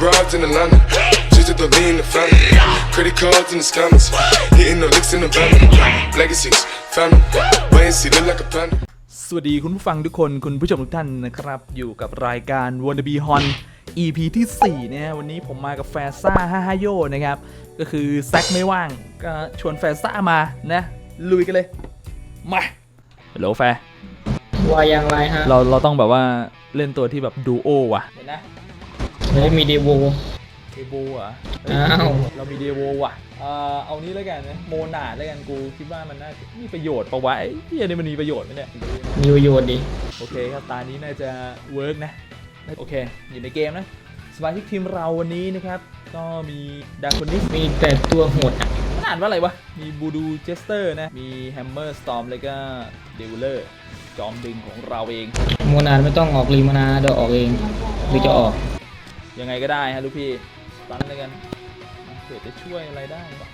broads in Atlanta. Just to throw in the family. Credit cards in the scammers. Hitting the licks in the van. Legacies, family. Wait and see, look like a panda. สวัสดีคุณผู้ฟังทุกคนคุณผู้ชมทุกท่านนะครับ อยู่กับรายการ Wanna Be Hon EP ที่4นะฮะวันนี้ผมมากับแฟซ่า5 5โยนะครับ ก็คือแซกไม่ว่าง ก็ชวนแฟซ่ามานะลุยกันเลย มาฮัลโหลแฟร์ว่าอย่างไรฮะ เราเราต้องแบบว่าเล่นตัวที่แบบดูโอว่ะเห็นนะ ไม่ได้มีเดโว เดโวอะอ้าว เรามีเดโวว่ะเอ่อเอานี้แล้วกันนะโมนาดแล้วกันกูคิดว่ามันน่าจะมีประโยชน์ปะวะไอ้เฮียนี่มันมีประโยชน์ไหมเนี่ย มีประโยชน์ดีโอเคครับ ตานี้น่าจะเวิร์กนะ โอเค อยู่ในเกมนะ สมาชิกทีมเราวันนี้นะครับ ก็มีดาคอนิสมีแต่ตัวโหดอะมันอ่านว่าอะไรวะ มีบูดูเจสเตอร์นะ มีแฮมเมอร์สตอมแล้วก็เดวิลเลอร์จอมดึงของเราเอง โมนานไม่ต้องออกรีมานาเดี๋ยวออกเองหรือจะออก ยังไงก็ได้ฮะลูกพี่ตันเลยกันเผื่อจะช่วยอะไรได้ปะ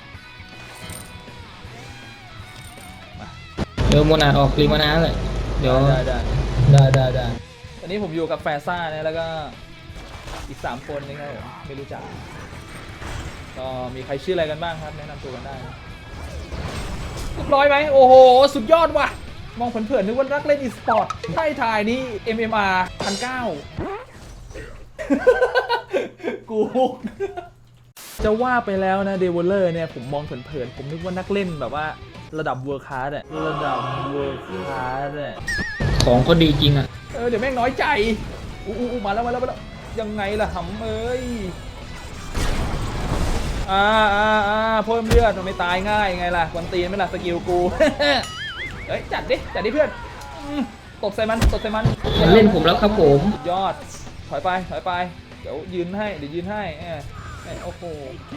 เดี๋ยวโมนานออกรีมานาเลยเดี๋ยวได้ได้ได้ได้ได้ตอนนี้ผมอยู่กับแฟซ่านะแล้วก็อีก 3 คนนะครับผมไม่รู้จัก ก็มีใครชื่ออะไรกันบ้างครับ แนะนำตัวกันได้นะเรียบร้อยไหมโอ้โห สุดยอดว่ะ มองเผินๆนึกว่ารักเล่นอีสปอร์ตใช่ถ่ายนี่ MMR พันเก้ากูจะว่าไปแล้วนะเดวลเลอร์เนี่ยผมมองเผินๆผมนึกว่านักเล่นแบบว่าระดับเวอร์คลาสอะระดับเวอร์คลาสอะของก็ดีจริงอะเออเดี๋ยวแม่งน้อยใจอู้อู้อู้มาแล้วมาแล้วมาแล้วยังไงล่ะหำเอ้ยอ่าอ่าอ่าเพิ่มเลือดมันไม่ตายง่ายไงล่ะกวนตีนไหม่ล่ะสกิลกูเฮ้ยจัดดิจัดดิเพื่อนอืมตบใส่มันตบใส่มันมันเล่นผมแล้วครับผมสุดยอดถอยไปถอยไปเดี๋ยวยืนให้เดี๋ยวยืนให้เออเอ้ยโอ้โห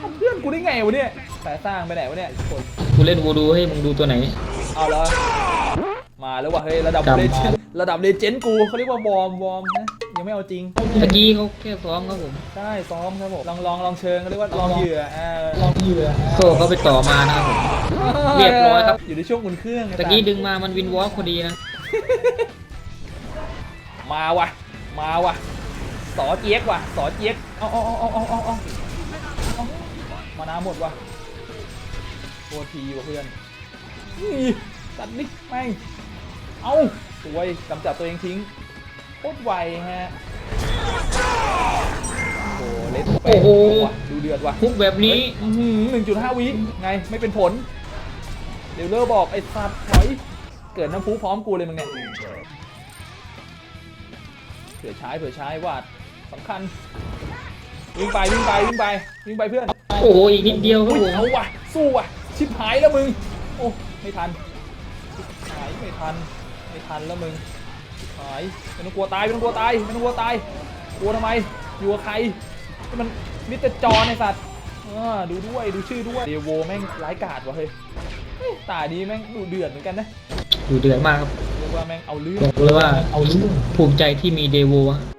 ทำเพื่อนกูได้ไงวะเนี่ยสายสร้างไปไหนวะเนี่ยคนกูเล่นวูดูให้มึงดูตัวไหน เอาแล้วมาแล้วว่ะเฮ้ยระดับครับเลเจนด์ระดับเลเจนด์กูเขาเรียกว่าวอร์มวอร์มนะยังไม่เอาจริงตะกี้เขาแค่ซ้อมครับผมใช่ซ้อมครับผมลองลองลองเชิงเขาเรียกว่าลองเหยื่ออ่าลองเหยื่อโซ่เขาไปต่อมานะครับผมเรียบร้อยครับอยู่ในช่วงอุ่นเครื่องไงตะกี้ดึงมามันวินวอล์กพอดีนะมาว่ะมาว่ะ สอเจี๊ยกว่ะสอเจี๊ยกเอาเอาเอาเอาเอาเอาอมาน้าหมดว่ะโคตรทีว่ะเพื่อนตัดนิกไม่เอาสวยกำจัดตัวเองทิ้งโคตรไวฮะโอ้เล็ดไปโอ้โหดูเดือดว่ะคุกแบบนี้หนึ่งจุดห้าวิไงไม่เป็นผลเดลเลอร์บอกไอ้สัตว์ถอยเกิดน้ำพุพร้อมกูเลยมึงไงเผื่อใช้เผื่อใช้วาด สำคัญวิ่งไปวิ่งไปวิ่งไปวิ่งไปเพื่อนโอ้โหอีกนิดเดียวครับอุ๊ยผมเอาว่ะสู้ว่ะชิบหายแล้วมึงโอ้ไม่ทันชิบหายไม่ทันไม่ทันแล้วมึงชิบหายไม่ต้องกลัวตายไม่ต้องกลัวตายไม่ต้องกลัวตายกลัวทำไมอยู่กับใครนี่มันมิสเตอร์จอห์นไอสัตว์อ่าดูด้วยดูชื่อด้วยเดโวแม่งร้ายกาจว่ะเฮ้ยเฮ้ยตาดีแม่งดูเดือดเหมือนกันนะดูเดือดมากครับเรียกว่าแม่งเอาเรื่องบอกเลยว่าเอาลูกภูมิใจที่มีเดโวอะผมรู้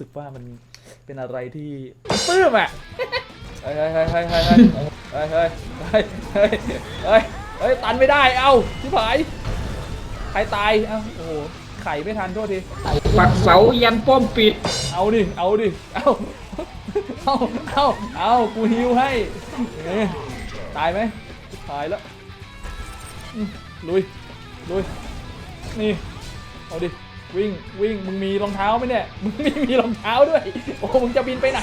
สึกว่ามันเป็นอะไรที่ปลื้มอะเฮ้ยเฮ้ยเฮ้ยเฮ้ยเฮ้ยเฮ้ยเฮ้ยเฮ้ยเฮ้ยเฮ้ยเฮ้ยเฮ้ยตันไม่ได้เอ้าชิบหายใครตายเอ้าโอ้โหไข่ไม่ทันโทษทีปักเสายันป้อมปิด เอาดิเอาดิเอาเอาเอาเอากูฮิวให้เอ๊ะตายไหมตายแล้วอืมลุยลุยนี่เอาดิ วิ่งวิ่งมึงมีรองเท้าไหมเนี่ยมึงไม่มีรองเท้าด้วย โอ้มึงจะบินไปไหน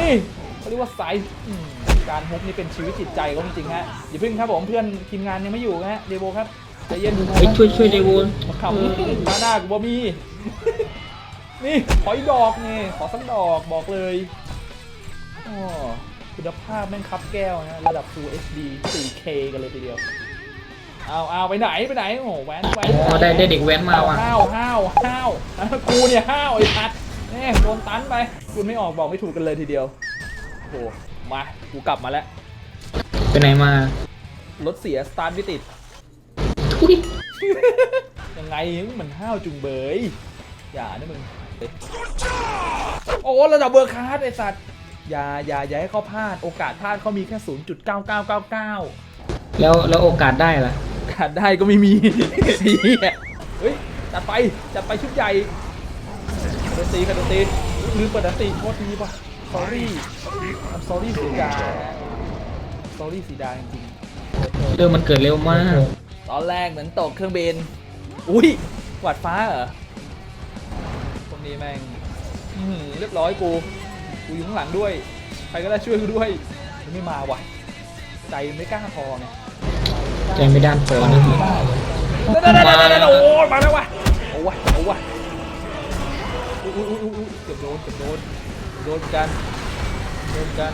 นี่เขาเรียกว่าสายอืมการฮุกนี่เป็นชีวิตจิตใจเขาจริงๆฮะอย่าเพิ่งครับผมเพื่อนทีมงานยังไม่อยู่นะฮะเดโบครับใจเย็นเฮ้ยช่วยช่วยเดโวมาขำมาหน้ากูบ่มีนี่ขออีกดอกนี่ขอสักดอกบอกเลยอ๋อคุณภาพแม่งคับแก้วนะระดับ Full HD 4K กันเลยทีเดียว เอาเอาไปไหนไปไหนโอ้โหแว้นแว้นอ๋อได้ได้เด็กแว้นมาว่ะห้าวห้าวห้าวอะกูเนี่ยห้าวไอ้พัดนี่โดนตันไปคุณไม่ออกบอกไม่ถูกกันเลยทีเดียวโอ้โหมากูกลับมาแล้วไปไหนมารถเสียสตาร์ทไม่ติดทุยยังไงเหมือนห้าวจุงเบยอย่านะมึงเฮ้ยโอ้ระดับเบอร์คาร์ดไอสัตว์อย่าอย่าอย่าให้เขาพลาดโอกาสพลาดเขามีแค่ 0.9999 แล้วแล้วโอกาสได้ล่ะโอ กาสได้ก็ไม่มีเหี้ยเฮ้ยจัดไปจัดไปชุดใหญ่ดนตรีคาดนตรีลืมเปิดดนตรีโทษทีป่ะ sorry I'm sorry สีดานะ sorry สีดาจริงเรื่องมันเกิดเร็วมากๆตอนแรกเหมือนตกเครื่องบิน อุ้ยหวัดฟ้าเหรอคนนี้แม่งอื้อหือเรียบร้อยกู กูอยู่ข้างหลังด้วย ใครก็ได้ช่วยกูด้วยมันไม่มาว่ะ ใจไม่กล้าพอไง ใจไม่ด้านพอนี่เด้ๆๆๆๆโอ้ยมาแล้วว่ะเอาว่ะเอาว่ะอุ้ยอุ้ยอุ้ยอุ้ยเกือบโดนเกือบโดนเกือบโดนกันโดนกัน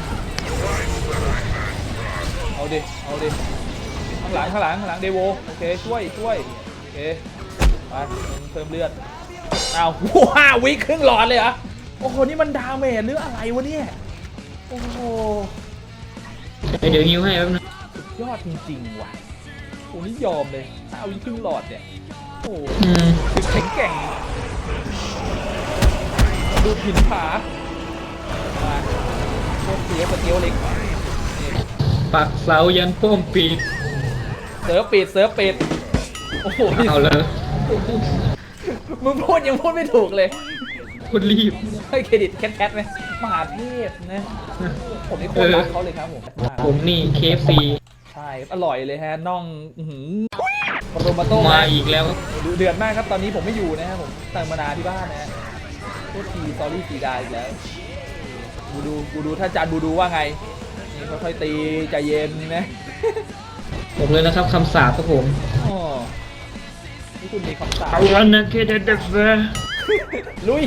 เอาดิเอาดิข้างหลังข้างหลังข้างหลังเดโวโอเคช่วยช่วยโอเคไปเพิ่มเลือดอ้าวว้าวิครึ่งหลอดเลยเหรอโอ้โหนี่มันดาเมจหรืออะไรวะเนี่ยโอ้โหเดี๋ยวฮิวให้แป๊บนึงสุดยอดจริงๆว่ะ โอ้นี่ยอมเลยถ้าเอาวิครึ่งหลอดเนี่ย โอ้โหอืมคือแข็งแกร่ง ดูหินผามาโคตรเสียวสเกลเล็กนี่ปักเสายันป้อมปีกเซิร์ฟปิดเซิร์ฟปิดโอ้โหเอาเลยมึงพูดยังพูดไม่ถูกเลยคุณรีบ ให้เครดิตแคทแคทไหมมหาเทพนะ ผมนี่โคตรรักเขาเลยครับผม ผมนี่ KFC ใช่ อร่อยเลยฮะน่องอื้อหือโรมาโต้มาอีกแล้วดูเดือดมากครับตอนนี้ผมไม่อยู่นะครับผมเติมมานาที่บ้านนะฮะโทษทีซอรี่สีดาอีกแล้วบูดูบูดูถ้าจานบูดูว่าไงนี่ค่อยๆตีใจเย็นนะบอกเลยนะครับคำสาปครับผมอ๋อนี่คุณมีคำสั่งเอาวันนะเคเดเดฟเวลุย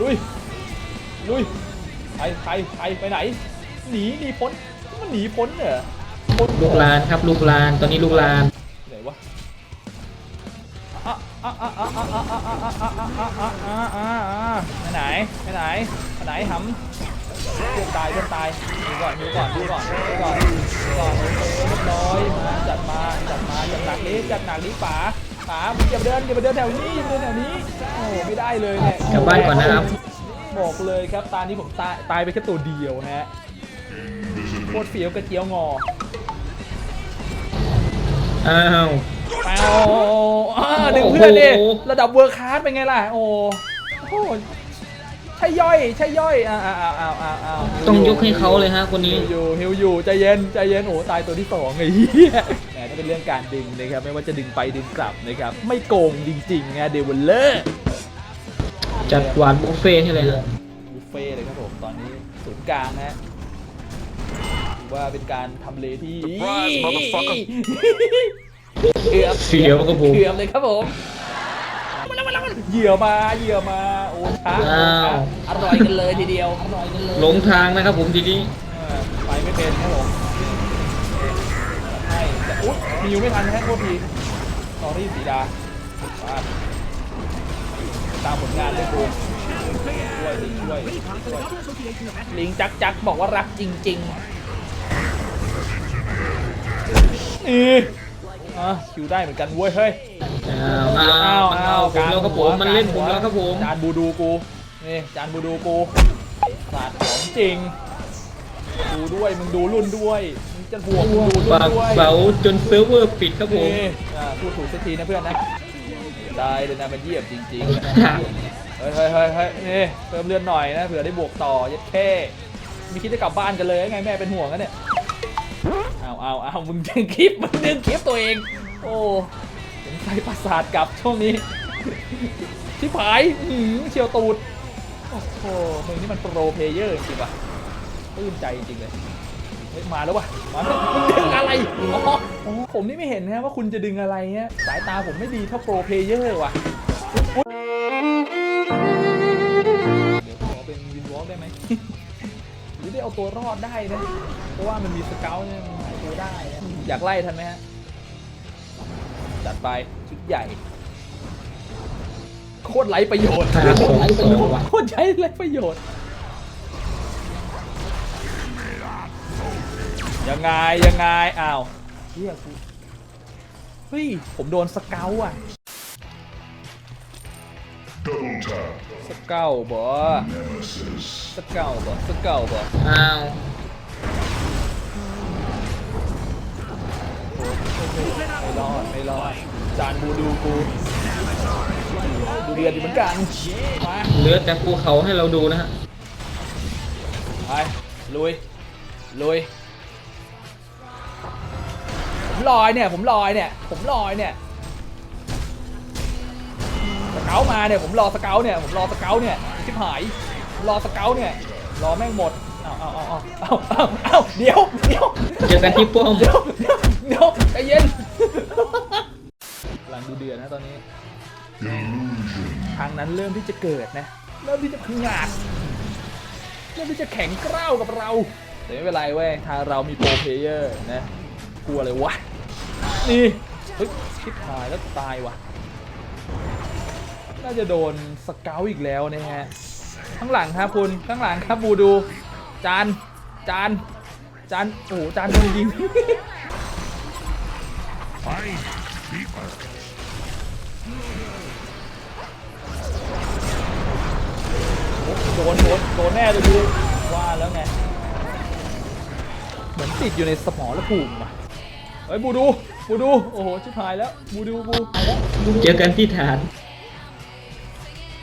ลุย ลุย ไปไปไปไปไหน หนีหนีพ้นมัน หนีพ้นเหรอพ้นเหรลูอกลานครับลูกลานตอนนี้ลูกลานไหนวะอะอะอะอะอะอะอะอะอะอะอะอะอะอะไปไหนไปไหนไปไหนหำเพื่อนตายเพื่อนตายดูก่อนดูก่อนดูก่อนดูก่อนดูก่อนเรียบร้อยมาจัดมาจัดมาจัดหนักนี้จัดหนักนี้ป๋าป๋าอย่าไปเดินอย่าไปเดินแถวนี้อย่าไปเดินแถวนี้โอ้ไม่ได้เลยเนี่ย กลับบ้านก่อนนะครับ บอกเลยครับตานี้ผมตายตายไปแค่ตัวเดียวฮะโคตรเฟี้ยวกระเจียวงออ้าวเอาอ่าดึงเพื่อนดิโอ้โหระดับเวอร์คลาสเป็นไงล่ะ โอ้โหใช่ย่อยใช่ย่อยอ้าวอ้าวอ้าวอ้าวอ้าวอ้าวต้องยกให้เขาเลยฮะคนนี้ ฮิวอยู่ฮิวอยู่ใจเย็นใจเย็นโอ้ตายตัวที่สองไอ้เหี้ยแหมถ้าเป็นเรื่องการดึงนะครับไม่ว่าจะดึงไปดึงกลับนะครับไม่โกงจริงๆนะเดวิลเลอร์จัดหวานบุฟเฟ่ให้เลยฮะบุฟเฟ่เลยครับผมตอนนี้ศูนย์กลางนะถือ ว่าเป็นการทำเลที่ Surprise, motherfucker เกือบเสียวครับผม เกือบเลยครับผมเหยื่อมาเหยื่อมาโอ้ช้าอ้าว อร่อยกันเลยทีเดียวอร่อยกันเลยหลงทางนะครับผมทีนี้เออไปไม่เป็นครับผมให้แต่อุ๊ยมีอยู่ไม่ทันแค่โทษทีสอรี่สีดามาตามผลงานเลยกูช่วยดิช่วยช่วยลิงจักจักบอกว่ารักจริง ๆ อีอะคิวได้เหมือนกันเว้ยเฮ้ยอ้าวอ้าวมันเอาผมแล้วครับผมมันเล่นผมแล้วครับผมจานบูดูกูนี่จานบูดูกูสัตว์ของจริงดูด้วยมึงดูรุ่นด้วยมึงจะห่วงมึงดูรุ่ปานกด้วยเสาจนเซิร์ฟเวอร์ปิดครับผมนี่อ่าพูดถูกสักทีนะเพื่อนนะได้เลยนะมันเยี่ยมจริงๆเฮ้ยเฮ้ยเฮ้ยเฮ้ยนี่เติมเลือดหน่อยนะเผื่อได้บวกต่อยัดแค่มีคิดจะกลับบ้านกันเลยไงแม่เป็นห่วงกันเนี่ย เอาเอาเอามึงดึงคลิป มึงดึงคลิปตัวเอง โอ้สงสัยประสาทกลับช่วงนี้ ชิบหายหือเชียวตูด โอ้โหมึงนี่มันโปรเพลเยอร์จริงว่ะปลื้มใจจริงเลยเฮ้ยมาแล้ววะมาแล้วมึงดึงอะไรอ๋อผมนี่ไม่เห็นนะว่าคุณจะดึงอะไรเนี่ยสายตาผมไม่ดีเท่าโปรเพลเยอร์ว่ะเดี๋ยวขอเป็นวินวอล์กได้ไหมหรือได้เอาตัวรอดได้นะ เพราะว่ามันมีสเกลเนี่ย ได้นะอยากไล่ทันไหมฮะ จัดไปชิกใหญ่ โคตรไร้ประโยชน์หาของสองว่ะโคตรใช้ไร้ประโยชน์ ยังไง ยังไง อ้าวเฮียกูเฮ้ย ผมโดนสเกลอะสเกลบ่สเกลบ่สเกลบ่อ้าว ไม่รอดไม่รอดจานบูดูกูดูเดือดอยู่เหมือนกันมาเหลือแต่ภูเขาให้เราดูนะฮะไปลุยลุยผมลอยเนี่ยผมลอยเนี่ยผมลอยเนี่ยสเกลมาเนี่ยผมรอสเกลเนี่ยผมรอสเกลเนี่ยชิบหายผมรอสเกลเนี่ยรอแม่งหมดเอาเอาเอาเอาเอาเอาเอาเดี๋ยวเดี๋ยวเจอกันที่ป้อมเดี๋ยวเดี๋ยว เดี๋ยวใจเย็นกำลังดูเดือดนะตอนนี้ ทางนั้นเริ่มที่จะเกิดนะ เริ่มที่จะพังาดเริ่มที่จะแข็งกร้าวกับเรา แต่ไม่เป็นไรเว้ยทางเรามีโปรเพลเยอร์นะ กลัวเลยวะ นี่เฮ้ยชิบหายแล้วตายว่ะ น่าจะโดนสเกลอีกแล้วนะฮะ ข้างหลังครับคุณ ข้างหลังครับบูดู จาน จาน จาน โอ้โหจานโดนยิง โดนโดนโดนแน่เลยดูว่าแล้วไง เหมือนติดอยู่ในสมองและภูมิว่ะเฮ้ยบูดูบูดู โอ้โห ชิบหายแล้ว บูดูบูเจอกันที่ฐาน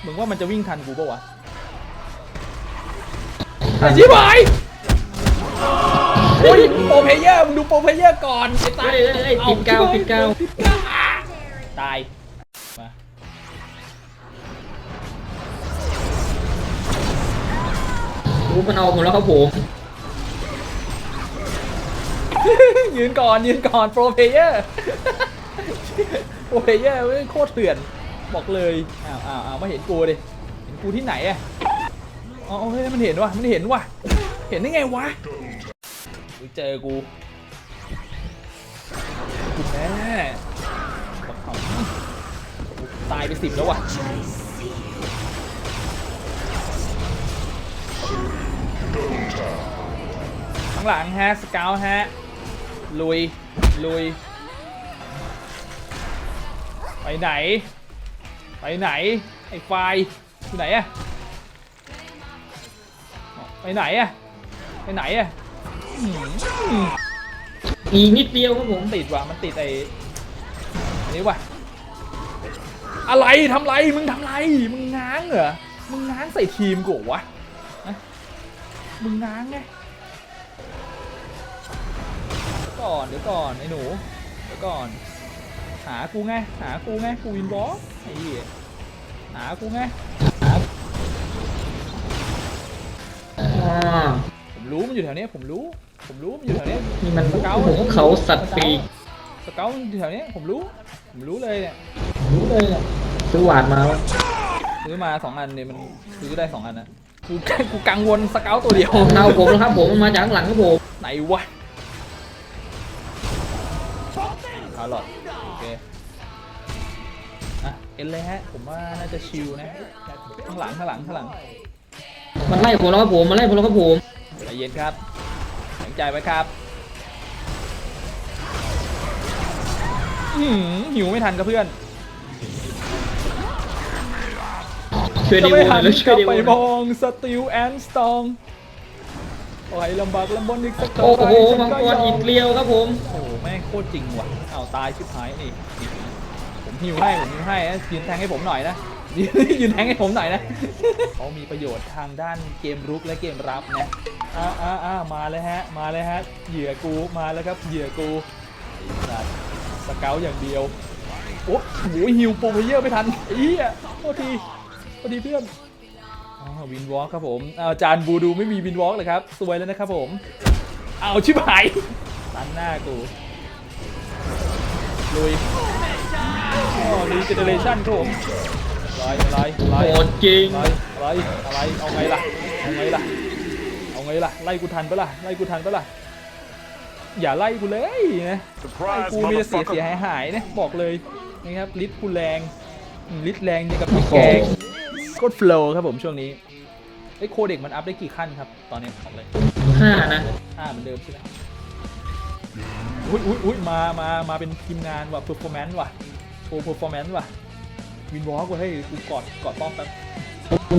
มึงว่ามันจะวิ่งทันกูปะวะไอ้ชิบหายโอ้ยโปรเพลเยอร์มึงดูโปรเพลเยอร์ก่อนไอ้ตาเฮ้ยเฮ้ยเฮ้ยติดกาวติดกาวติดกาวอะตายมารู้มันเอาผมแล้วครับผม ยืนก่อนยืนก่อนโปรเพลเยอร์โปรเพลเยอร์ไม่โคตรเถื่อนบอกเลยอ้าวอ้าวอ้าวมาเห็นกูดิเห็นกูที่ไหนอะอ๋อเฮ้ยมันเห็นว่ะมันเห็นว่ะเห็นได้ไงวะ อุ๊ยเจอกูกูแม่บักเขาตายไปสิบแล้วว่ะข้างหลังฮะสเกลฮะ ลุย ลุย ไปไหน ไปไหน ไอ้ไฟอยู่ไหนอะไปไหนอะไปไหนอะ อีกนิดเดียวครับผมติดว่ะมันติดไอ้นนี้ว่ะอะไรทำไรมึงทำไรมึงง้างเหรอมึงง้างใส่ทีมกูวะมึงง้างไงเดี๋ยวก่อนเดี๋ยวก่อนไอ้หนูเดี๋ยวก่อน หากูไงหากูไงกูวินบอสไอ้เหี้ยหากูไงอ่าผมรู้มันอยู่แถวนี้ผมรู้ ผมรู้มันอยู่แถวเนี้ยนี่มันสเกลภูเขาสัตว์ปีกสเกลมันอยู่แถวเนี้ยผมรู้ ผมรู้เลยเนี่ยรู้เลยอะซื้อหวาดมาวะซื้อมาสองอันเนี่ยมันซื้อได้สองอันนะกูกูกังวลสเกลตัวเดียวเอาผมแล้วครับผมมันมาจากข้างหลังครับผมไหนวะเอาหลอดโอเคอะเอ็นเลยฮะผมว่าน่าจะชิลนะข้างหลังข้างหลังข้างหลังมันไล่ผมแล้วครับผมมันไล่ผมแล้วครับผมใจเย็นครับ แข็งใจไว้ครับอื้อหือหิวไม่ทันกับเพื่อนช่วยจะดีไม่วหันแล้วกช่วลัยบดีไปวมองสติลแอนสตองโอ้ยลำบากลำบนอีกสักโอ้เท่าไหโหร่ฉัมังก็กยรออีมกเกลียวครับผม โอ้โหแม่งโคตรจริงว่ะอ้าวตายชิบหายนี่นี่ผมหิวให้ผมหิวให้นะยืนแทงให้ผมหน่อยนะ ยืนยืนแทงให้ผมหน่อยนะเขามีประโยชน์ทางด้านเกมรุกและเกมรับนะอ่าอ่าอ่ามาเลยฮะ มาเลยฮะ เหยื่อกู มาแล้วครับ เหยื่อกูไอ้สัตว์สเกลอย่างเดียว โอ้โหฮิวโปรเพลเยอร์ไม่ทันไอ้เหี้ยโทษทีโทษทีเพื่อนอ๋อวินวอล์กครับผมอ้าวจานบูดูไม่มีวินวอล์กเลยครับสวยแล้วนะครับผม เอาชิบหายตันหน้ากูลุยอ๋อรีเจเนเรชั่นครับผม อะไรอะไรอะไรโหดจริงอะไรอะไรอะไรเอาไงล่ะเอาไงล่ะเอาไงล่ะไล่กูทันปะล่ะไล่กูทันปะล่ะอย่าไล่กูเลยนะไอ้กูมีแต่เสียเสียหายหายๆนะบอกเลยนะครับลิฟต์กูแรงอืมลิฟต์แรงเนี่ยกับพริกแกงโคตรโฟล์ครับผมช่วงนี้ไอ้ยโคเด็กมันอัพได้กี่ขั้นครับตอนนี้บอกเลยห้านะห้าเหมือนเดิมใช่ไหมอุ้ยอุ้ยอุ้ยมามามาเป็นทีมงานว่ะเพอร์ฟอร์แมนซ์ว่ะโชว์เพอร์ฟอร์แมนซ์ว่ะ วินวอล์กว่ะเฮ้ยกูกอดกอดป้อมแป๊บ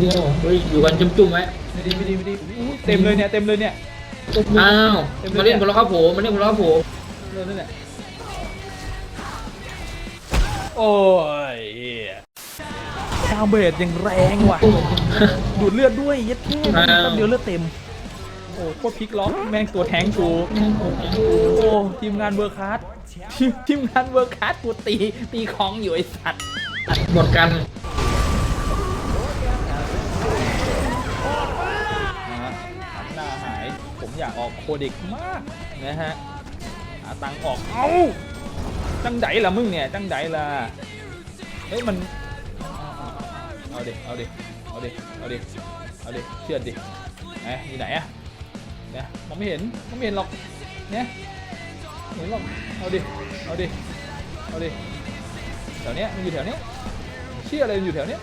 เดียวเฮ้ยอยู่กันจุ่มๆไว้ไม่ดีไม่ดีไม่ดีอุ๊ยเต็มเลยเนี่ยเต็มเลยเนี่ย อ้าวมาเล่นผมแล้วครับผมมาเล่นผมแล้วครับผมเต็มเลยเนี่ยโอ้ยเหี้ยเบดยังแรงว่ะ ดูดเลือดด้วยเย็ดแค่อ้าวแป๊บเดียวเลือดเต็ม โอ้โคตรพลิกล็อกแม่งตัวแทงกูโอ้ทีมงานเบอร์คัสทีมทีมงานเบอร์คัสกูตีตีคองอยู่ไอสัตว์ หมดกันนะหน้าหาย ผมอยากออกโคเด็กมากนะฮะหาตังค์ออก เอ้า จังไดล่ะมึงเนี่ย จังไดล่ะ เฮ้ยมัน เอาดิเอาดิเอาดิเอาดิเอาดิเชื่อดิไหนอยู่ไหนอะเนี่ยมองไม่เห็นมองไม่เห็นหรอก เนี่ยไม่เห็นหรอก เอาดิ เอาดิ เอาดิ แถวเนี้ยมันอยู่แถวเนี้ยเชื่ออะไรมันอยู่แถวเนี้ย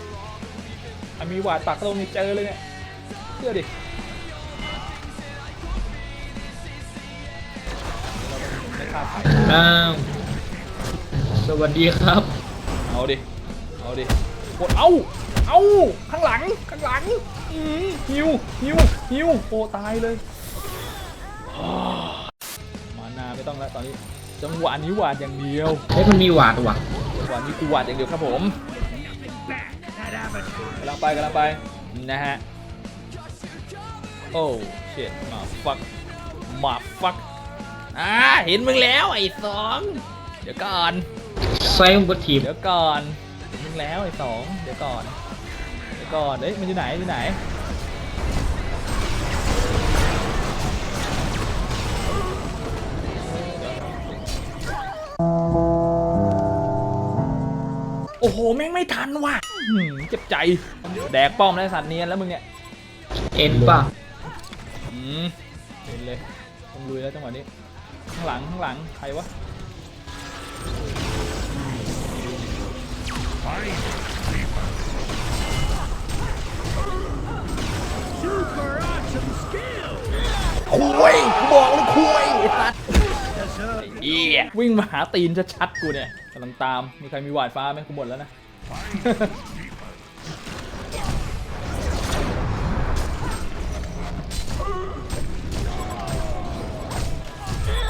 อะมีหวาดปักตรงนี้เจอเลยเนี่ยเชื่อดิไม่คาดฝันอ้าวสวัสดีครับ เอาดิ เอาดิกดเอา เอา ข้างหลัง ข้างหลังอืมฮิวฮิวฮิวโอ้ตายเลยอ่ามานาไม่ต้องแล้วตอนนี้ จังหวะนี้หวาดอย่างเดียว เฮ้ยมันมีหวาดว่ะจัง หวะนี้กูหวาดอย่างเดียวครับผมกำลังไปกำลังไปนะฮะโอ้เชิดมาฟักมาฟักอ่าเห็นมึงแล้วไอ้สองเดี๋ยวก่อนไซม์บทีมเดี๋ยวก่อนเห็นมึงแล้วไอ้สองเดี๋ยวก่อนเดี๋ยวก่อนเอ้ยมันอยู่ไหนอยู่ไหน โอ้โห แม่งไม่ทันว่ะอื้อหือเจ็บใจ แดกป้อมแล้วไอ้สัตว์เนียนแล้วมึงเนี่ยเอ็นป่ะอืมเห็นเลยต้องลุยแล้วจังหวะนี้ ข้างหลังข้างหลังใครวะคุยกูบอกเลยคุยไอ้สัตว์ไอ้เหี้ยวิ่งมาหาตีนชัดๆกูเนี่ยกำลังตาม มีใครมีหวาดฟ้าไหมกูหมดแล้วนะ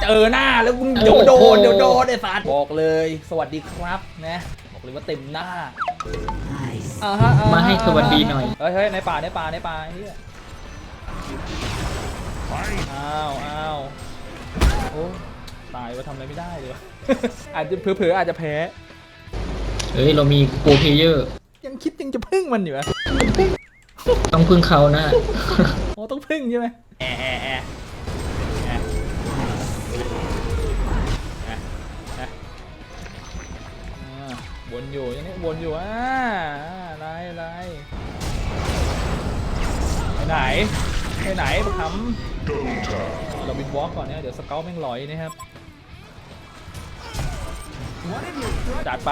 เจอหน้าแล้วมึงเดี๋ยวโดนเดี๋ยวโดนไอ้สัตว์บอกเลย สวัสดีครับนะบอกเลยว่าเต็มหน้าอ่ฮะอ่ฮะมาให้สวัสดีหน่อย เฮ้ยเฮ้ยในป่าในป่าในป่าเฮียอ้าวอ้าวโอ้ ตายว่าทำอะไรไม่ได้เลยวะ อาจจะเผลอๆอาจจะแพ้ เฮ้ย เรามีโปรเพลเยอร์ ยังคิดยังจะพึ่งมันอยู่อะต้องพึ่งเขานะ โอ้ต้องพึ่งใช่ไหมแอะแอะแอะแอะแอะแอะอ่าวนอยู่ยังนี้วนอยู่อ่าอะไรอะไรไปไหนไปไหนไปทำเราบินวอล์กก่อนเนี่ยเดี๋ยวสเกลแม่งลอยนะครับ จัดไป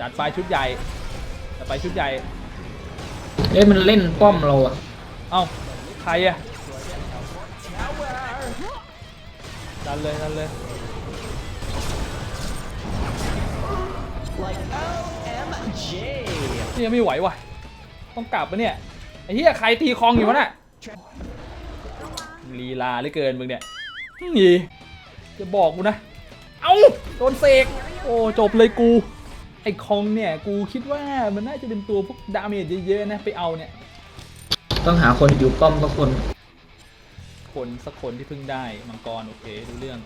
จัดไปชุดใหญ่จัดไปชุดใหญ่ เอ้ยมันเล่นป้อมเราอะเอ้าใครอะดันเลยดันเลยเนี่ยไม่ไหวว่ะ ต้องกลับปะเนี่ย ไอ้เหี้ยใครตีคลองอยู่วะน่ะลีลาเหลือเกินมึงเนี่ยนี่จะบอกกูนะ เอ้าโดนเสกโอ้จบเลยกูไอ้คองเนี่ยกูคิดว่ามันน่าจะเป็นตัวพวกดาเมจเยอะๆนะไปเอาเนี่ย ต้องหาคนอยู่ป้อมสักคน คนสักคนที่เพิ่งได้มังกรโอเครู้เรื่อง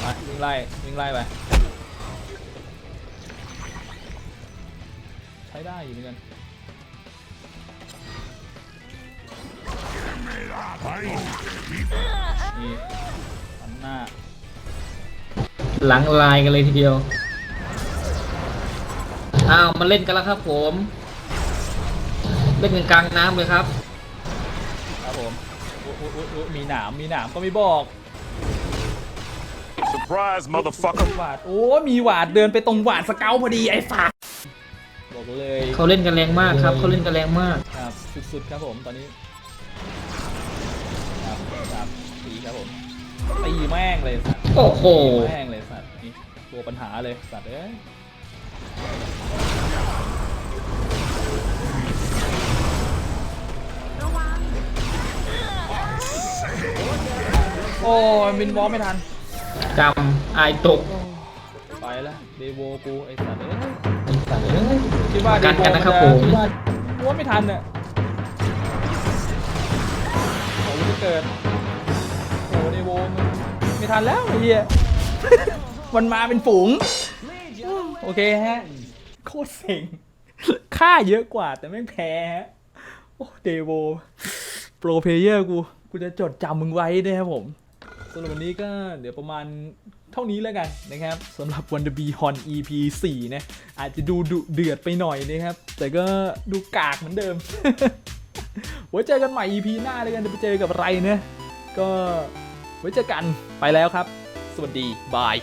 ไปวิ่งไล่วิ่งไล่ไปใช้ได้อยู่เหมือนกัน นี่อันหน้า หลังลายกันเลยทีเดียว อ้าวมาเล่นกันแล้วครับผม เล่นกันกลางน้ำเลยครับ ครับผมอุ๊ยอุ๊ยอุ๊ยอุ๊ยมีหนาม มีหนามก็ไม่บอก Surprise, motherfucker. หวาด โอ้ มีหวาดเดินไปตรงหวาดสเกลพอดีไอ้สัสบอกเลยเขาเล่นกันแรงมากครับ เขาเล่นกันแรงมากครับ สุดๆครับผมตอนนี้ ครับครับตี ครับผมตีแม่งเลยสัตว์โอ้โหตีแม่งเลยสัตว์นี่ตัวปัญหาเลยสัตว์เอ้ยโอ้ยมินวอลไม่ทันกำอายตกไปละเดโวกูไอ้สัตว์เอ้ยไอ้สัตว์เอ้ยคิดว่ากันกันนะครับผมคิดว่าคิดว่าไม่ทันเนี่ยโอ้ยจะเกิดโอ้เดโวมันไม่ทันแล้วไอ้เหี้ยมันมาเป็นฝูง โอเคฮะ โคตรเซ็งค่าเยอะกว่าแต่ไม่แพ้โอ้เดโวโปรเพเยอร์กู กูจะจดจำมึงไว้นะครับผมสำหรับวันนี้ก็เดี๋ยวประมาณเท่านี้แล้วกันนะครับสำหรับ Wonder b e h o n EP 4นะอาจจะดูดุเดือดไปหน่อยนะครับ แต่ก็ดูกากเหมือนเดิมไว้เจอกันใหม่ EP หน้าเลยกันจะไปเจอกับอะไรเนะก็ ไว้เจอกันไปแล้วครับ สวัสดี บาย